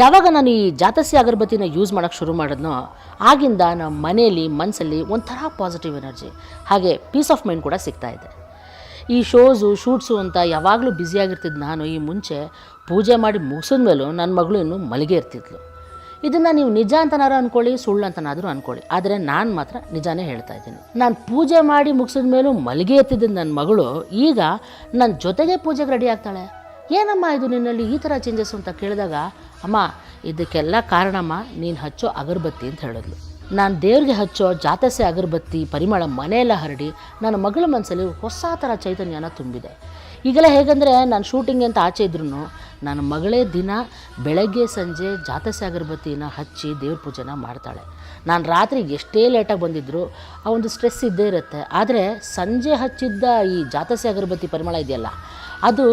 ಯಾವಾಗ ನಾನು ಈ ಜಾತಸ್ಯ ಅಗರಬತ್ತಿನ ಯೂಸ್ ಮಾಡೋಕ್ಕೆ ಶುರು ಮಾಡಿದ್ನೋ, ಆಗಿಂದ ನಮ್ಮ ಮನೆಯಲ್ಲಿ ಮನಸ್ಸಲ್ಲಿ ಒಂಥರ ಪಾಸಿಟಿವ್ ಎನರ್ಜಿ ಹಾಗೆ ಪೀಸ್ ಆಫ್ ಮೈಂಡ್ ಕೂಡ ಸಿಗ್ತಾ ಇದೆ. ಈ ಶೋಸು ಶೂಟ್ಸು ಅಂತ ಯಾವಾಗಲೂ ಬ್ಯುಸಿಯಾಗಿರ್ತಿದ್ದು ನಾನು ಈ ಮುಂಚೆ ಪೂಜೆ ಮಾಡಿ ಮುಗಿಸಿದ ಮೇಲೂ ನನ್ನ ಮಗಳು ಇನ್ನೂ ಮಲಗೇ ಇರ್ತಿದ್ಲು. ಇದನ್ನು ನೀವು ನಿಜ ಅಂತನಾರು ಅಂದ್ಕೊಳ್ಳಿ ಸುಳ್ಳು ಅಂತನಾದರೂ ಅಂದ್ಕೊಳ್ಳಿ ಆದರೆ ನಾನು ಮಾತ್ರ ನಿಜಾನೇ ಹೇಳ್ತಾ ಇದ್ದೀನಿ. ನಾನು ಪೂಜೆ ಮಾಡಿ ಮುಗಿಸಿದ ಮೇಲೂ ಮಲಗೆ ಎತ್ತಿದ್ದ ನನ್ನ ಮಗಳು, ಈಗ ನನ್ನ ಜೊತೆಗೆ ಪೂಜೆಗೆ ರೆಡಿ ಆಗ್ತಾಳೆ. ಏನಮ್ಮ ಇದು ನಿನ್ನಲ್ಲಿ ಈ ಥರ ಚೇಂಜಸ್ ಅಂತ ಕೇಳಿದಾಗ, ಅಮ್ಮ, ಇದಕ್ಕೆಲ್ಲ ಕಾರಣಮ್ಮ, ನೀನು ಹಚ್ಚೋ ಅಗರಬತ್ತಿ ಅಂತ ಹೇಳಿದ್ಲು. ನಾನು ದೇವ್ರಿಗೆ ಹಚ್ಚೋ ಜಾತಸೆ ಅಗರಬತ್ತಿ, ಪರಿಮಳ ಮನೆಯೆಲ್ಲ ಹರಡಿ ನನ್ನ ಮಗಳ ಮನಸ್ಸಲ್ಲಿ ಹೊಸ ಥರ ಚೈತನ್ಯನ ತುಂಬಿದೆ. ಈಗೆಲ್ಲ ಹೇಗೆಂದರೆ ನಾನು ಶೂಟಿಂಗ್ ಅಂತ ಆಚೆ ಇದ್ರೂ ನನ್ನ ಮಗಳೇ ದಿನ ಬೆಳಗ್ಗೆ, ಸಂಜೆ ಜಾತಸೆ ಅಗರಬತ್ತಿನ ಹಚ್ಚಿ ದೇವ್ರ ಪೂಜೆನ ಮಾಡ್ತಾಳೆ. ನಾನು ರಾತ್ರಿ ಎಷ್ಟೇ ಲೇಟಾಗಿ ಬಂದಿದ್ದರೂ ಆ ಒಂದು ಸ್ಟ್ರೆಸ್ ಇದ್ದೇ ಇರುತ್ತೆ. ಆದರೆ ಸಂಜೆ ಹಚ್ಚಿದ್ದ ಈ ಜಾತಸೆ ಅಗರಬತ್ತಿ ಪರಿಮಳ ಇದೆಯಲ್ಲ ಅದು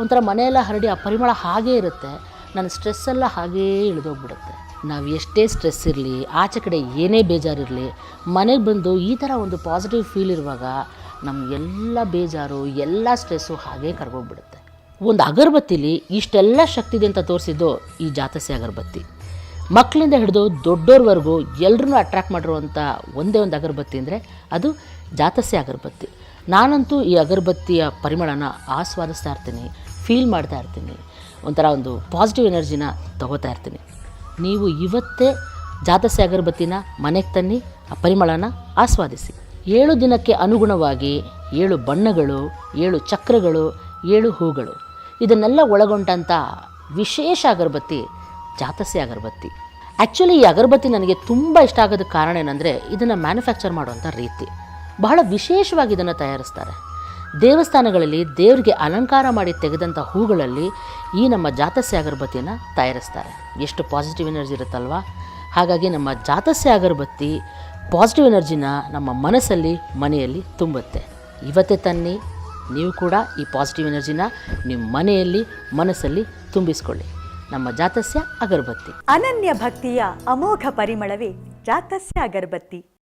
ಒಂಥರ ಮನೆಯೆಲ್ಲ ಹರಡಿ ಆ ಪರಿಮಳ ಹಾಗೇ ಇರುತ್ತೆ. ನನ್ನ ಸ್ಟ್ರೆಸ್ಸೆಲ್ಲ ಹಾಗೇ ಇಳಿದೋಗ್ಬಿಡುತ್ತೆ. ನಾವು ಎಷ್ಟೇ ಸ್ಟ್ರೆಸ್ ಇರಲಿ, ಆಚೆ ಕಡೆ ಏನೇ ಬೇಜಾರಿರಲಿ, ಮನೆಗೆ ಬಂದು ಈ ಥರ ಒಂದು ಪಾಸಿಟಿವ್ ಫೀಲ್ ಇರುವಾಗ ನಮ್ಮ ಎಲ್ಲ ಬೇಜಾರು, ಎಲ್ಲ ಸ್ಟ್ರೆಸ್ಸು ಹಾಗೇ ಕರ್ಗೋಗ್ಬಿಡುತ್ತೆ. ಒಂದು ಅಗರಬತ್ತಿಲಿ ಇಷ್ಟೆಲ್ಲ ಶಕ್ತಿ ಇದೆ ಅಂತ ತೋರಿಸಿದ್ದು ಈ ಜಾತಸ್ಯ ಅಗರಬತ್ತಿ. ಮಕ್ಕಳಿಂದ ಹಿಡಿದು ದೊಡ್ಡೋರ್ವರೆಗೂ ಎಲ್ಲರನ್ನೂ ಅಟ್ರ್ಯಾಕ್ಟ್ ಮಾಡಿರುವಂಥ ಒಂದೇ ಒಂದು ಅಗರಬತ್ತಿ ಅಂದರೆ ಅದು ಜಾತಸ್ಯ ಅಗರಬತ್ತಿ. ನಾನಂತೂ ಈ ಅಗರಬತ್ತಿಯ ಪರಿಮಳನ ಆಸ್ವಾದಿಸ್ತಾ ಇರ್ತೀನಿ ಫೀಲ್ ಮಾಡ್ತಾ ಇರ್ತೀನಿ, ಒಂಥರ ಒಂದು ಪಾಸಿಟಿವ್ ಎನರ್ಜಿನ ತಗೋತಾ ಇರ್ತೀನಿ. ನೀವು ಇವತ್ತೇ ಜಾತಸ್ಯ ಅಗರಬತ್ತಿನ ಮನೆಗೆ ತನ್ನಿ, ಆ ಪರಿಮಳನ ಆಸ್ವಾದಿಸಿ. ಏಳು ದಿನಕ್ಕೆ ಅನುಗುಣವಾಗಿ ಏಳು ಬಣ್ಣಗಳು, ಏಳು ಚಕ್ರಗಳು, ಏಳು ಹೂಗಳು, ಇದನ್ನೆಲ್ಲ ಒಳಗೊಂಡಂಥ ವಿಶೇಷ ಅಗರಬತ್ತಿ, ಜಾತಸ್ಯ ಅಗರಬತ್ತಿ. ಆ್ಯಕ್ಚುಲಿ ಈ ಅಗರಬತ್ತಿ ನನಗೆ ತುಂಬ ಇಷ್ಟ ಆಗೋದಕ್ಕೆ ಕಾರಣ ಏನಂದರೆ ಇದನ್ನು ಮ್ಯಾನುಫ್ಯಾಕ್ಚರ್ ಮಾಡುವಂಥ ರೀತಿ. ಬಹಳ ವಿಶೇಷವಾಗಿ ಇದನ್ನು ತಯಾರಿಸ್ತಾರೆ. ದೇವಸ್ಥಾನಗಳಲ್ಲಿ ದೇವರಿಗೆ ಅಲಂಕಾರ ಮಾಡಿ ತೆಗೆದಂಥ ಹೂಗಳಲ್ಲಿ ಈ ನಮ್ಮ ಜಾತಸ್ಯ ಅಗರಬತ್ತಿಯನ್ನು ತಯಾರಿಸ್ತಾರೆ. ಎಷ್ಟು ಪಾಸಿಟಿವ್ ಎನರ್ಜಿ ಇರುತ್ತಲ್ವಾ? ಹಾಗಾಗಿ ನಮ್ಮ ಜಾತಸ್ಯ ಅಗರಬತ್ತಿ ಪಾಸಿಟಿವ್ ಎನರ್ಜಿನ ನಮ್ಮ ಮನಸ್ಸಲ್ಲಿ, ಮನೆಯಲ್ಲಿ ತುಂಬುತ್ತೆ. ಇವತ್ತೇ ತನ್ನಿ, ನೀವು ಕೂಡ ಈ ಪಾಸಿಟಿವ್ ಎನರ್ಜಿನ ನಿಮ್ಮ ಮನೆಯಲ್ಲಿ, ಮನಸ್ಸಲ್ಲಿ ತುಂಬಿಸ್ಕೊಳ್ಳಿ. ನಮ್ಮ ಜಾತಸ್ಯ ಅಗರಬತ್ತಿ ಅನನ್ಯ ಭಕ್ತಿಯ ಅಮೋಘ ಪರಿಮಳವೇ ಜಾತಸ್ಯ ಅಗರಬತ್ತಿ